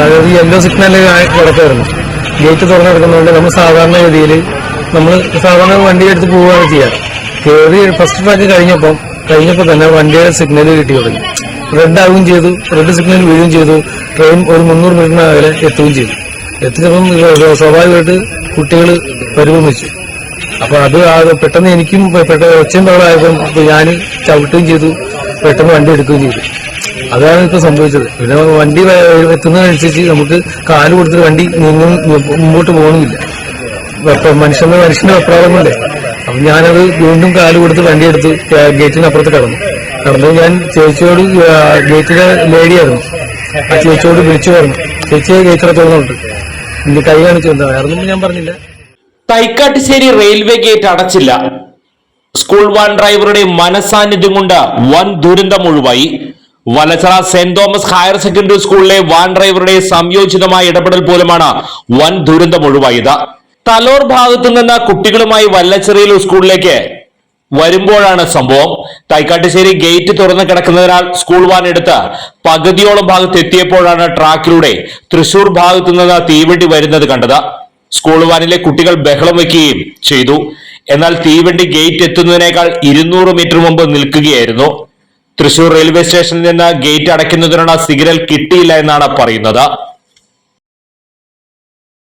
അതായത് yellow signal കിടക്കായിരുന്നു gate തുറന്നു കിടക്കുന്നതുകൊണ്ട് നമ്മൾ സാധാരണ ഗതിയിൽ നമ്മൾ സാധാരണ വണ്ടി എടുത്ത് പോവുകയാണ് ചെയ്യാറ്. കയറി ഫസ്റ്റ് ട്രാക്ക് കഴിഞ്ഞപ്പം കഴിഞ്ഞപ്പോൾ തന്നെ വണ്ടിയുടെ സിഗ്നൽ കിട്ടി തുടങ്ങി. റെഡ് ആവുകയും ചെയ്തു റെഡ് സിഗ്നൽ വീഴുകയും ചെയ്തു. ട്രെയിൻ ഒരു മുന്നൂറ് മീറ്ററിന് അകലെ എത്തുകയും ചെയ്തു. എത്തിച്ചപ്പം സ്വാഭാവികമായിട്ട് കുട്ടികൾ പരിഭ്രമിച്ചു. അപ്പൊ അത് പെട്ടെന്ന് എനിക്കും പെട്ടെന്ന് ഒച്ചയും ബഹളമായപ്പോൾ ഞാൻ ചവിട്ടുകയും ചെയ്തു. പെട്ടെന്ന് വണ്ടി എടുക്കുകയും ചെയ്തു. അതാണ് ഇപ്പൊ സംഭവിച്ചത്. പിന്നെ വണ്ടി എത്തുന്നതിനനുസരിച്ച് നമുക്ക് കാൽ കൊടുത്തിട്ട് വണ്ടി നീങ്ങും മുമ്പോട്ട് അപ്പൊ മനുഷ്യന്റെ മനുഷ്യന്റെ അപ്രാധമല്ലേ? അപ്പൊ ഞാനത് വീണ്ടും കാൽ കൊടുത്ത് വണ്ടി എടുത്ത് ഗേറ്റിനപ്പുറത്ത് കടന്നു. കടന്നു ഞാൻ ചേച്ചിയോട് ഗേറ്റിലെ ലേഡിയായിരുന്നു. ആ ചേച്ചിയോട് വിളിച്ചു പറഞ്ഞു. ചേച്ചിയെ ഗേറ്റിനെ തുറന്നുണ്ട് എന്റെ കൈ കാണിച്ചു എന്താ? ഞാൻ പറഞ്ഞില്ല. തൈക്കാട്ടുശ്ശേരി റെയിൽവേ ഗേറ്റ് അടച്ചില്ല. സ്കൂൾ വാൻ ഡ്രൈവറുടെ മനസാന്നിധ്യം കൊണ്ട് വൻ ദുരന്തം ഒഴിവായി. Valachara saint Thomas higher secondary സ്കൂളിലെ വാൻ ഡ്രൈവറുടെ സംയോജിതമായ ഇടപെടൽ പോലുമാണ് വൻ ദുരന്തം ഒഴിവായത് തലോർ ഭാഗത്തു നിന്ന് കുട്ടികളുമായി വല്ലച്ചിറയിൽ സ്കൂളിലേക്ക് വരുമ്പോഴാണ് സംഭവം. തൈക്കാട്ടുശ്ശേരി ഗേറ്റ് തുറന്നു കിടക്കുന്നതിനാൽ സ്കൂൾ വാൻ എടുത്ത് പകുതിയോളം ഭാഗത്ത് എത്തിയപ്പോഴാണ് ട്രാക്കിലൂടെ തൃശൂർ ഭാഗത്തു നിന്ന് തീവണ്ടി വരുന്നത് കണ്ടത്. സ്കൂൾ വാനിലെ കുട്ടികൾ ബഹളം വയ്ക്കുകയും ചെയ്തു. എന്നാൽ തീവണ്ടി ഗേറ്റ് എത്തുന്നതിനേക്കാൾ ഇരുന്നൂറ് മീറ്റർ മുമ്പ് നിൽക്കുകയായിരുന്നു. തൃശൂർ റെയിൽവേ സ്റ്റേഷനിൽ നിന്ന് ഗേറ്റ് അടയ്ക്കുന്നതിനുള്ള സിഗ്നൽ കിട്ടിയില്ല എന്നാണ് പറയുന്നത്.